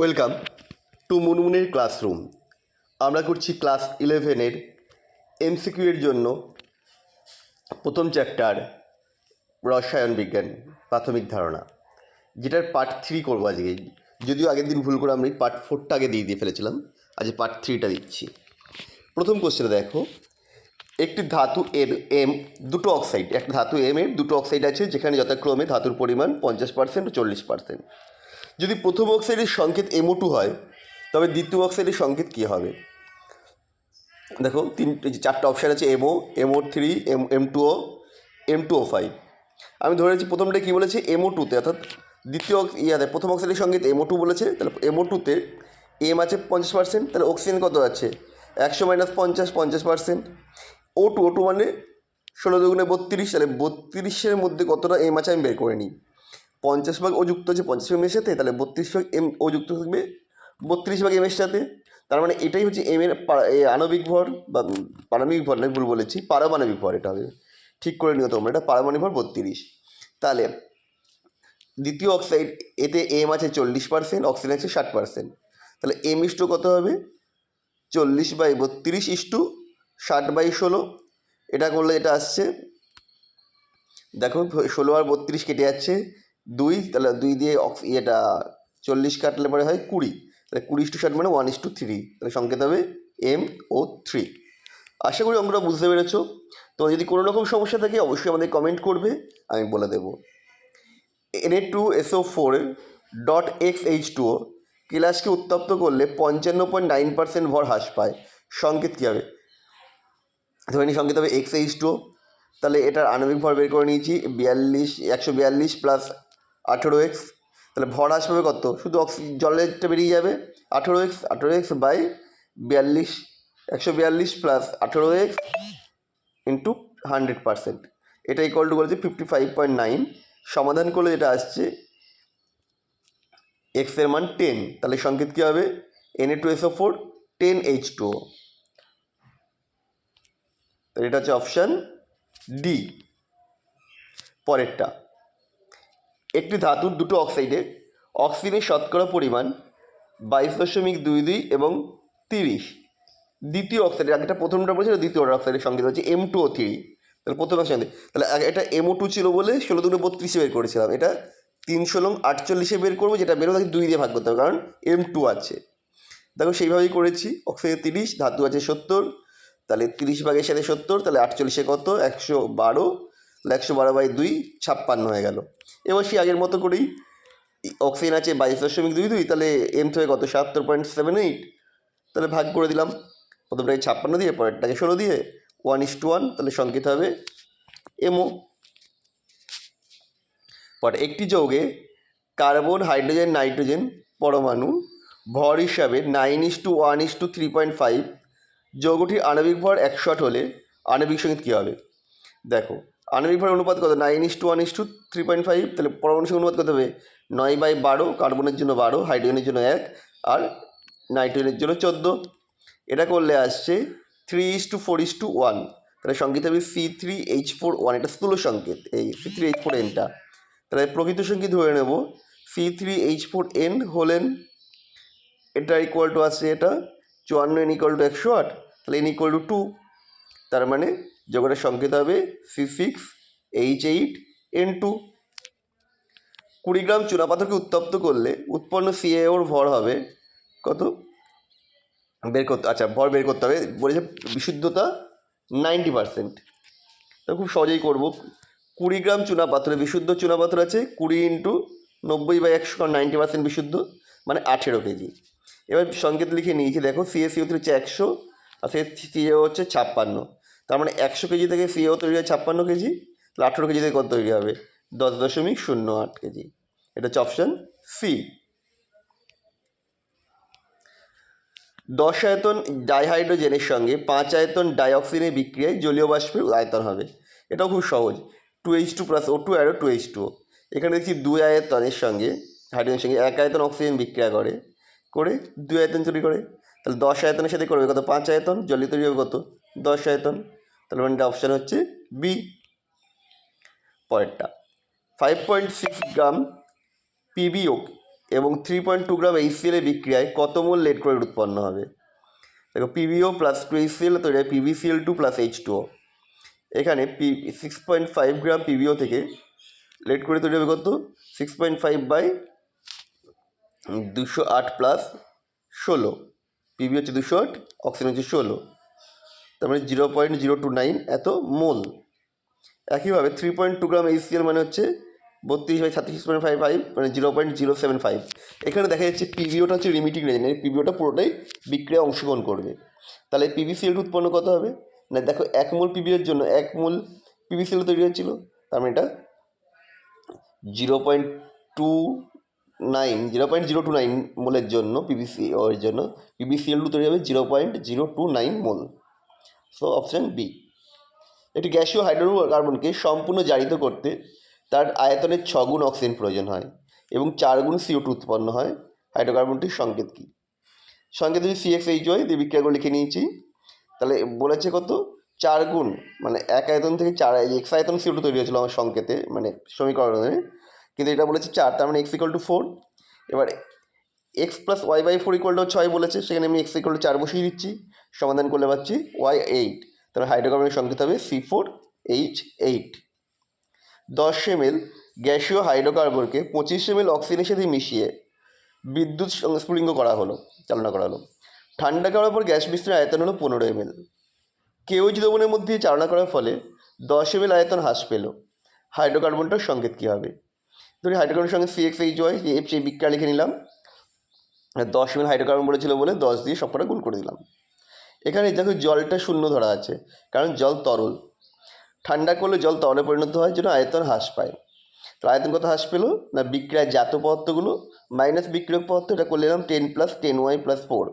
Welcome to মুনমুনের classroom. আমরা করছি class ইলেভেনের এমসিকিউ এর জন্য প্রথম চ্যাপ্টার, রসায়ন বিজ্ঞান, প্রাথমিক ধারণা, যেটার পার্ট থ্রি করব আজকে। যদিও আগের দিন ভুল করে আমি পার্ট ফোরটা আগে দিয়ে দিয়ে ফেলেছিলাম, আজ পার্ট থ্রিটা দিচ্ছি। প্রথম কোশ্চেনে দেখো, একটি ধাতু এর এম দুটো অক্সাইড একটা ধাতু এম এর দুটো অক্সাইড আছে, যেখানে যথাক্রমে ধাতুর পরিমাণ পঞ্চাশ পার্সেন্ট ও চল্লিশ পার্সেন্ট যদি প্রথম অক্সাইডের সংকেত এমও টু হয়, তবে দ্বিতীয় অক্সাইডের সংকেত কী হবে? দেখো, তিন চারটা অপশান আছে M O M O three M M two O M two O five আমি ধরেছি প্রথমটা কী বলেছে? এমও টুতে অর্থাৎ দ্বিতীয় ইয়াতে প্রথম অক্সাইডের সংকেত এমও টু বলেছে, তাহলে এমও টুতে এম আছে পঞ্চাশ পার্সেন্ট তাহলে অক্সিজেন কত আছে একশো মাইনাস পঞ্চাশ পঞ্চাশ percent O two O two মানে ষোলো দুগুণে বত্রিশ, তাহলে বত্রিশের মধ্যে কতটা এম আছে আমি বের করে নিই। পঞ্চাশ ভাগ ও যুক্ত আছে পঞ্চাশ ভাগ এমের সাথে, তাহলে বত্রিশ ভাগ এম ও যুক্ত থাকবে। বত্রিশ ভাগ এমের সাথে, তার মানে এটাই হচ্ছে এম এর আণবিক ভর বা পারমাণবিক ভর নয় ভুল বলেছি, পারমাণবিক ভর এটা হবে। ঠিক করে নিও তোমরা, এটা পারমাণবিক ভর বত্রিশ। তাহলে, দ্বিতীয় অক্সাইড এতে এম আছে চল্লিশ পার্সেন্ট অক্সিজেন আছে ষাট পার্সেন্ট তাহলে এম ইস্টু কত হবে? চল্লিশ বাই বত্রিশ ইস্টু ষাট বাই ষোলো। এটা করলে এটা আসছে, দেখো ষোলো আর বত্রিশ কেটে যাচ্ছে দুই, তাহলে দুই দিয়ে অক্স ইয়েটা চল্লিশ কাটলে পরে হয় কুড়ি। তাহলে কুড়ি ইস্টু ষাট মানে ওয়ান ইস্টু থ্রি তাহলে সংকেত হবে এম ও থ্রি আশা করি অঙ্কটা বুঝতে পেরেছ। তো যদি কোনো রকম সমস্যা থাকে, অবশ্যই আমাদের কমেন্ট করবে, আমি বলে দেবো। N A two S O four dot X H two O কেলাসকে উত্তপ্ত করলে পঞ্চান্ন পয়েন্ট নাইন পার্সেন্ট ভর হ্রাস পায়। সংকেত কী হবে? ধরে নিই সংকেত হবে এক্স এইচ টু তাহলে এটার আণবিক ভর বের করে নিয়েছি, বিয়াল্লিশ, একশো বিয়াল্লিশ প্লাস আঠেরো এক্স, তাহলে ভর আসবে কত? শুধু অক্সি জলেরটা বেরিয়ে যাবে। আঠেরো এক্স আঠেরো এক্স বাই বিয়াল্লিশ, একশো বিয়াল্লিশ প্লাস আঠেরো এক্স ইন্টু হান্ড্রেড পার্সেন্ট এটা ইকুয়াল টু করেছে ফিফটি ফাইভ পয়েন্ট নাইন সমাধান করলে যেটা আসছে এক্সের মান টেন তাহলে সংকেত কী হবে? N A two S O four ten H two এটা হচ্ছে অপশান ডি পরেরটা। একটি ধাতুর দুটো অক্সাইডে অক্সিজেনের শতকরা পরিমাণ বাইশ দশমিক দুই দুই এবং তিরিশ। দ্বিতীয় অক্সাইডের আগেটা প্রথমটা বলেছিল দ্বিতীয় অর্ডার অক্সাইডের সংকেত হচ্ছে এম টু ও থ্রি তাহলে প্রথম অক্সাইড তাহলে এটা এমও টু ছিল বলে ষোলো দুটো বত্রিশে বের করেছিলাম। এটা তিনশো লং আটচল্লিশে বের করব, যেটা বেরো তাকে দুই দিয়ে ভাগ করতে হবে, কারণ এম টু আছে। দেখো সেইভাবেই করেছি, অক্সাইডে তিরিশ, ধাতু আছে সত্তর, তাহলে তিরিশ ভাগের সাথে সত্তর, তাহলে আটচল্লিশে কত? একশো বারো। একশো বারো বাই দুই ছাপ্পান্ন হয়ে গেল। এবার সেই আগের মতো করেই অক্সিজেন আছে বাইশ দশমিক দুই দুই, তাহলে এম থেকে কত? সাতাত্তর পয়েন্ট সেভেন এইট তাহলে ভাগ করে দিলাম। প্রথমটাকে ছাপ্পান্ন দিয়ে, পরেরটাকে ষোলো দিয়ে ওয়ান ইস টু ওয়ান তাহলে সংকেত হবে এমও পরে একটি যৌগে কার্বন, হাইড্রোজেন, নাইট্রোজেন পরমাণু ভর হিসাবে nine is to one is to three point five যৌগটির আণবিক ভর একশো আট হলে আণবিক সংগীত কী হবে? দেখো আণবিক ভর অনুপাত কত? Nine is to one is to three point five তাহলে পরমাণু অনুপাত কত হবে? নয় বাই বারো, কার্বনের জন্য বারো হাইড্রোজেনের জন্য এক, আর নাইট্রোজেনের জন্য চোদ্দ। এটা করলে আসছে three is to four is to one তাহলে সংকেত হবে C three H four one এটা স্থূল সংকেত, এই সি থ্রি এইচ ফোর এনটা তাহলে প্রকৃত সংকেত ধরে নেব। C three H four N হলেন এটা ইকুয়াল টু আসছে এটা, চুয়ান্ন এন ইকুয়াল টু একশো আট। তাহলে এন ইকুয়াল টু টু তার মানে যোগটার সংকেত হবে C six H eight N two কুড়ি গ্রাম চুনাপাথরকে উত্তপ্ত করলে উৎপন্ন সিএওর ভর হবে কত? বের করতে আচ্ছা ভর বের করতে হবে, বলেছে বিশুদ্ধতা নাইনটি পারসেন্ট তো খুব সহজেই করব। কুড়ি গ্রাম চুনা পাথরে বিশুদ্ধ চুনা পাথর আছে, কুড়ি ইন্টু নব্বই বাই একশো নাইনটি পার্সেন্ট বিশুদ্ধ মানে আঠেরো কেজি। এবার সংকেত লিখে নিয়েছি, দেখো সিএসিও হচ্ছে একশো, আর সে হচ্ছে ছাপ্পান্ন। তার মানে একশো কেজি থেকে সিএও তৈরি হয় ছাপ্পান্ন কেজি, তাহলে আঠেরো কেজি থেকে কত তৈরি হবে? দশ দশমিক শূন্য আট কেজি। এটা হচ্ছে অপশান সি দশ আয়তন ডাইহাইড্রোজেনের সঙ্গে পাঁচ আয়তন ডাইঅক্সিজেনের বিক্রিয়ায় জলীয় বাষ্পের আয়তন হবে। এটাও খুব সহজ। Two H two plus O two arrow two H two এখানে দেখছি দুই আয়তনের সঙ্গে, হাইড্রোজেনের সঙ্গে এক আয়তন অক্সিজেন বিক্রিয়া করে করে দুই আয়তন তৈরি করে। তাহলে দশ আয়তনের সাথে করবে কত? পাঁচ আয়তন, জলীয় তৈরি হবে কত? দশ আয়তন। তাহলে মানে অপশান হচ্ছে বি পরেরটা five point six gram PBO এবং থ্রি পয়েন্ট টু গ্রাম এইচসিএলের বিক্রিয়ায় কত মোল লেট ক্লোরাইড উৎপন্ন হবে? দেখো পিভিও প্লাস টু এইচসিএল তৈরি হয় PBCL two plus H two এখানে P six point five gram PBO থেকে লেট করে তৈরি হবে কত? সিক্স পয়েন্ট ফাইভ বাই দুশো আট প্লাস ষোলো। পিভি হচ্ছে দুশো আট অক্সিজেন হচ্ছে ষোলো। তার মানে zero point zero two nine এত মোল। একইভাবে three point two gram HCL মানে হচ্ছে বত্রিশ বাই ছাত্রিশ পয়েন্ট ফাইভ ফাইভ মানে zero point zero seven five এখানে দেখা যাচ্ছে পিভিওটা হচ্ছে লিমিটিং রেঞ্জ এই পিভিওটা পুরোটাই বিক্রিয়া অংশগ্রহণ করবে। তাহলে পিভিসিএল উৎপন্ন কত হবে? না, দেখো, এক মূল পিভিওর জন্য এক মূল পিভিসিএল তৈরি হচ্ছিল, তার মানে এটা zero point two nine zero point zero two nine মোলের জন্য পিভিসি এর জন্য পিভিসিএল টু তৈরি হবে zero point zero two nine mole. So option B একটি গ্যাসীয় হাইড্রোকার্বনকে সম্পূর্ণ জারিত করতে তার আয়তনের ছগুণ অক্সিজেন প্রয়োজন হয় এবং চার গুণ সিও টু উৎপন্ন হয়। হাইড্রোকার্বনটির সংকেত কী? সংকেত যদি সিএক্স এইচ ওয়াই দিয়ে বিক্রিয়া করে লিখে নিয়েছি। তাহলে বলেছে কত? চার গুণ মানে এক আয়তন থেকে চার এক্স আয়তন সিও টু তৈরি হয়েছিল আমার সংকেতে মানে সমীকরণে। কিন্তু এটা বলেছে চার, তার মানে এক্স ইকুয়াল টু ফোর এবার x plus y by four equal to ছয় বলেছে, সেখানে আমি এক্স ইকুয়াল টু চার বসিয়ে দিচ্ছি। সমাধান করলে পাচ্ছি ওয়াই এইট তাহলে হাইড্রোকার্বনের সংকেত হবে সি ফোর এইচ এইট দশ এমএল গ্যাসীয় হাইড্রোকার্বনকে পঁচিশ এমএল অক্সিজেনের সাথে মিশিয়ে বিদ্যুৎ সংস্ফুলিঙ্গ করা হলো, চালনা করা হলো। ঠান্ডা করার পর গ্যাস মিশ্রণের আয়তন হলো পনেরো এমএল কেউজ দ্রবণের মধ্যে চালনা করার ফলে দশ এমএল আয়তন হ্রাস পেল। হাইড্রোকার্বনটার সংকেত কী হবে? ধরি হাইড্রোকার্বনের সঙ্গে C x H y F সেই বিক্রিয়া লিখে নিলাম। দশ এমএল হাইড্রোকার্বন বলেছিল বলে দশ দিয়ে সবকটা গুণ করে দিলাম। এখানে দেখো জলটা শূন্য ধরা আছে, কারণ জল তরল। ঠান্ডা করলে জল তরলে পরিণত হয় জন্য আয়তন হ্রাস পায়। তো আয়তন কত হ্রাস পেল? না, বিক্রিয়ার জাত পদার্থগুলো মাইনাস বিক্রিয়ক পদার্থ, এটা করলে নিলাম ten plus ten y plus four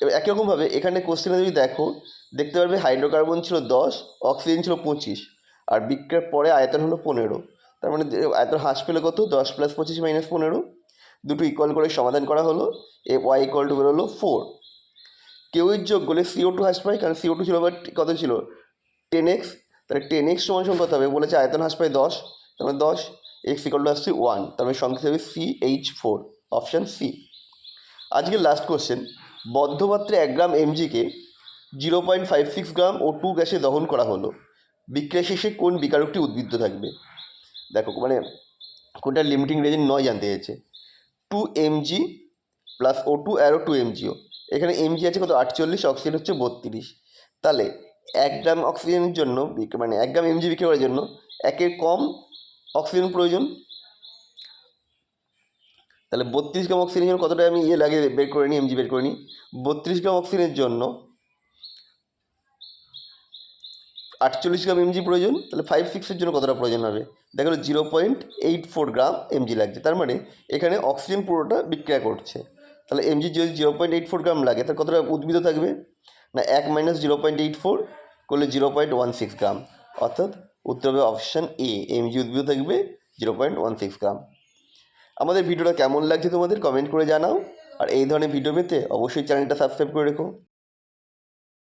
এবার একই রকমভাবে এখানে কোশ্চেনে যদি দেখো, দেখতে পারবে হাইড্রোকার্বন ছিল দশ অক্সিজেন ছিল পঁচিশ, আর বিক্রিয়ার পরে আয়তন হলো পনেরো। তার মানে আয়তন হ্রাস পেল কত? দশ প্লাস পঁচিশ মাইনাস পনেরো। দুটো ইকুয়াল করে সমাধান করা হলো, এ ওয়াই ইকুয়াল টু বেরোলো ফোর কেউই যোগ করলে সিও টু হ্রাস পায়, কারণ সিও টু ছিল কত ছিল? টেন এক্স তাহলে টেন এক্স সমান সমান কত হবে? বলেছে আয়তন হ্রাস পায় দশ তার মানে দশ এক্স ইকুয়াল টু আসছে ওয়ান তার মানে সংখ্যা হবে C H four option C আজকের লাস্ট কোশ্চেন বদ্ধপাত্রে এক গ্রাম এমজিকে zero point five six gram O two গ্যাসে দহন করা হলো। বিক্রিয়া শেষে কোন বিকারকটি উদ্বৃত্ত থাকবে? দেখো মানে কোনটা লিমিটিং রেঞ্জ নয় জানতে চেয়েছে। Two MG plus O two arrow two MGO এখানে এমজি আছে কত? আটচল্লিশ অক্সিজেন হচ্ছে বত্রিশ। তাহলে এক গ্রাম অক্সিজেনের জন্য মানে এক গ্রাম এমজি বিক্রি করার জন্য একের কম অক্সিজেন প্রয়োজন। তাহলে বত্রিশ গ্রাম অক্সিজেনের জন্য কতটা আমি ইয়ে লাগে বের করে নিই এমজি বের করে নিই? বত্রিশ গ্রাম অক্সিজেনের জন্য আটচল্লিশ গ্রাম এমজি প্রয়োজন। তাহলে ফাইভ সিক্সের জন্য কতটা প্রয়োজন হবে? দেখা গেলো zero point eight four gram MG লাগছে। তার মানে এখানে অক্সিজেন পুরোটা বিক্রিয়া করছে। তাহলে এমজি যদি zero point eight four gram লাগে, তাহলে কতটা উদ্ভিদ থাকবে? না, এক minus zero point eight four করলে zero point one six gram. অর্থাৎ উত্তর হবে অপশান এ এমজি উদ্ভিদ থাকবে zero point one six gram. আমাদের ভিডিওটা কেমন লাগছে তোমাদের কমেন্ট করে জানাও। আর এই ধরনের ভিডিও পেতে অবশ্যই চ্যানেলটা সাবস্ক্রাইব করে রেখো।